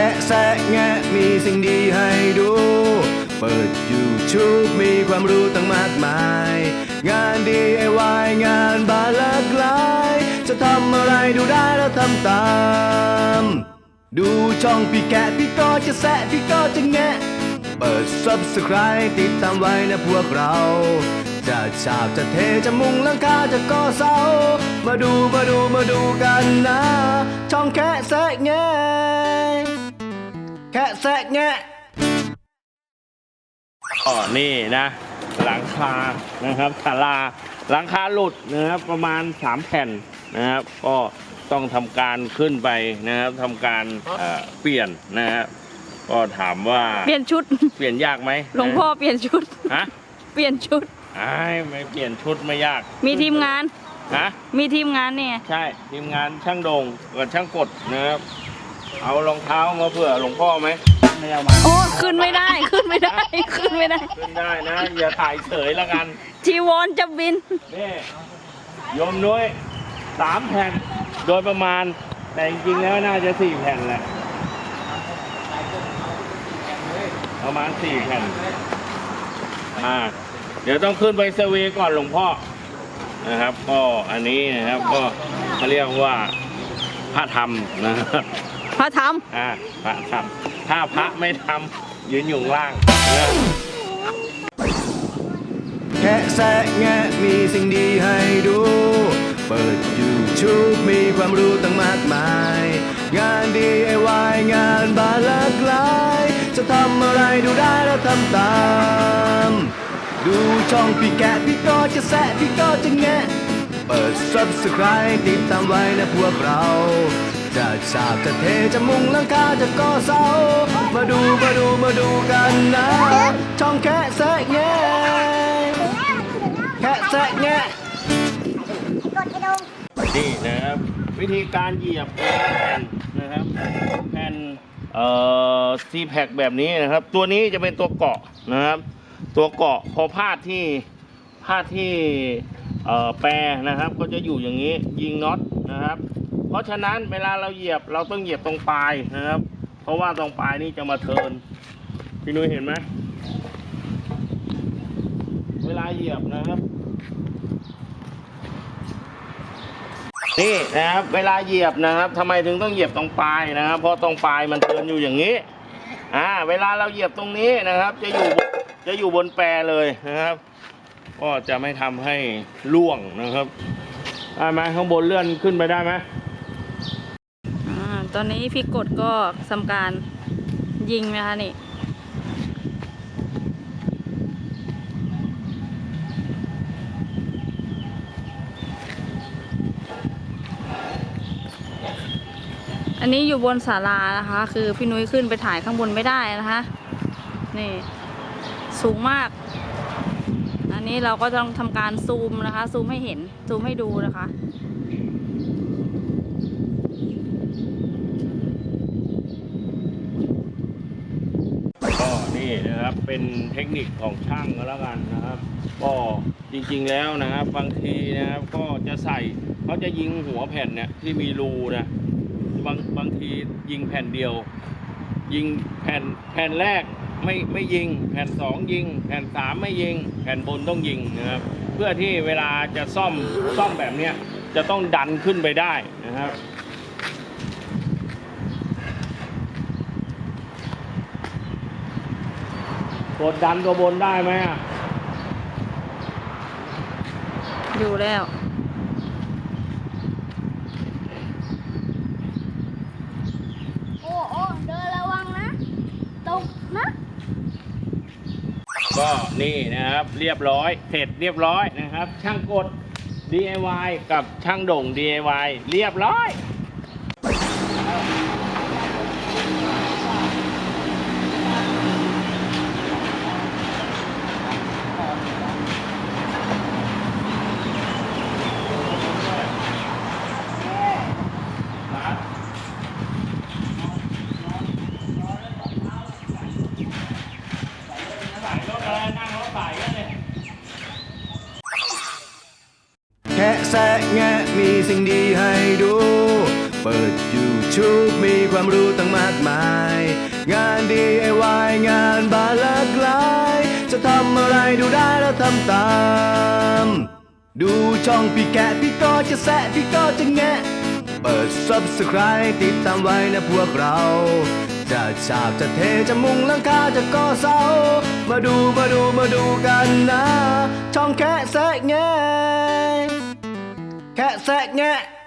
ค่แซะแงะมีสิ่งดีให้ดู เปิด YouTube มีความรู้ตั้งมากมาย งาน DIY งานบานหลากหลาย จะทำอะไรดูได้แล้วทำตาม ดูช่องพี่แกะพี่ก็จะแซะพี่ก็จะแงะ เปิด Subscribe ติดตามไว้นะพวกเรา จะฉาบจะเทจะมุงหลังคาจะก่อเสา มาดูมาดูมาดูกันนะ ช่องแค่แซะแงะ แค่แซะแงะก็นี่นะ หลังคานะครับศาลาหลังคาหลุดนะครับประมาณ 3 แผ่นนะครับก็ต้องทำการขึ้นไปนะครับทำการเอ่อเปลี่ยนนะครับก็ถามว่าเปลี่ยนชุด เปลี่ยนยากไหมหลวงพ่อเปลี่ยนชุด ฮะเปลี่ยนชุดไอ้ายไม่เปลี่ยนชุดไม่ยากมีทีมงาน ฮะ มีทีมงานเนี่ย ใช่ทีมงานช่างโดงกับช่างกดนะครับ เอารองเท้ามาเผื่อหลวงพ่อไหมไม่เอามาโอ้ขึ้นไม่ได้ขึ้นไม่ได้ขึ้นไม่ได้ ขึ้นได้นะ อย่าถ่ายเฉยละกันจีวรจะบินนี่โยมนุ้ยสามแผ่นโดยประมาณ แต่จริงๆแล้วน่าจะสี่แผ่นแหละประมาณสี่แผ่นอ่าเดี๋ยวต้องขึ้นไปเซอร์เวย์ก่อนหลวงพ่อนะครับ ก็อันนี้นะครับก็เขาเรียกว่าพระธรรมนะครับ พระธรรมอ่าพระธรรมถ้าพระไม่ทำยืนอยู่ข้างล่างนะแค่แซะแงะมีสิ่งดีให้ดู เปิด YouTube มีความรู้ตั้งมากมาย งาน DIY งานบานหลากหลาย จะทำอะไรดูได้แล้วทำตาม ดูช่องพี่แกะพี่ก็จะแซะพี่ก็จะแงะ เปิด Subscribe ติดตามไว้นะพวกเรา จะฉาบจะเทจะมุงหลังคาจะก่อเสา มาดูมาดูมาดูกันนะ ช่องแค่แซะแงะแค่แซะแงะนี่นะครับ วิธีการเหยียบแผ่นนะครับแผ่นเอ่อซีแพคแบบนี้นะครับ ตัวนี้จะเป็นตัวเกาะนะครับ ตัวเกาะพอพาดที่พาดที่แปรนะครับ ก็จะอยู่อย่างนี้ยิงน็อตนะครับ เพราะฉะนั้นเวลาเราเหยียบเราต้องเหยียบตรงปลายนะครับ เพราะว่าตรงปลายนี่จะมาเทินพี่นุ้ยเห็นไหมเวลาเหยียบนะครับนี่นะครับ เวลาเหยียบนะครับทำไมถึงต้องเหยียบตรงปลายนะครับ เพราะตรงปลายมันเทินอยู่อย่างนี้อ่าเวลาเราเหยียบตรงนี้นะครับ จะอยู่จะอยู่บนแปรเลยนะครับ ก็จะไม่ทำให้ล่วงนะครับได้ไหมข้างบนเลื่อนขึ้นไปได้ไหม ตอนนี้พี่กดก็ทำการยิงนะคะนี่อันนี้อยู่บนศาลานะคะ คือพี่นุ้ยขึ้นไปถ่ายข้างบนไม่ได้นะคะ นี่ สูงมาก อันนี้เราก็ต้องทำการซูมนะคะ ซูมให้เห็น ซูมให้ดูนะคะ ก็ นะครับ เป็นเทคนิคของช่างก็แล้วกันนะครับ ก็จริงๆแล้วนะครับ บางทีนะครับก็จะใส่เขาจะยิงหัวแผ่นเนี่ยที่มีรูนะบางบางทียิงแผ่นเดียว ยิงแผ่นแผ่นแรกไม่ไม่ยิง แผ่นสองยิง แผ่นสามไม่ยิง แผ่นบนต้องยิงนะครับ เพื่อที่เวลาจะซ่อมซ่อมแบบเนี้ยจะต้องดันขึ้นไปได้นะครับ กดดันตัวบนได้ไหมอะ อยู่แล้ว โอ้โอ้เดินระวังนะ ตกนะก็นี่นะครับเรียบร้อยเสร็จเรียบร้อยนะครับ ช่างกด DIY กับช่างโด่ง DIY เรียบร้อย แค่แซะแงะมีสิ่งดีให้ดู เปิด YouTube มีความรู้ตั้งมากมาย งาน DIY งานบานหลากหลาย จะทำอะไรดูได้แล้วทำตาม ดูช่องพี่แกะพี่ก็จะแซะพี่ก็จะแงะ เปิด Subscribe ติดตามไว้นะพวกเราจะฉาบจะเทจะมุงลังคาจะก่อเสา มาดูมาดูมาดูกันนะ ช่องแคะแซะแง That's Nat.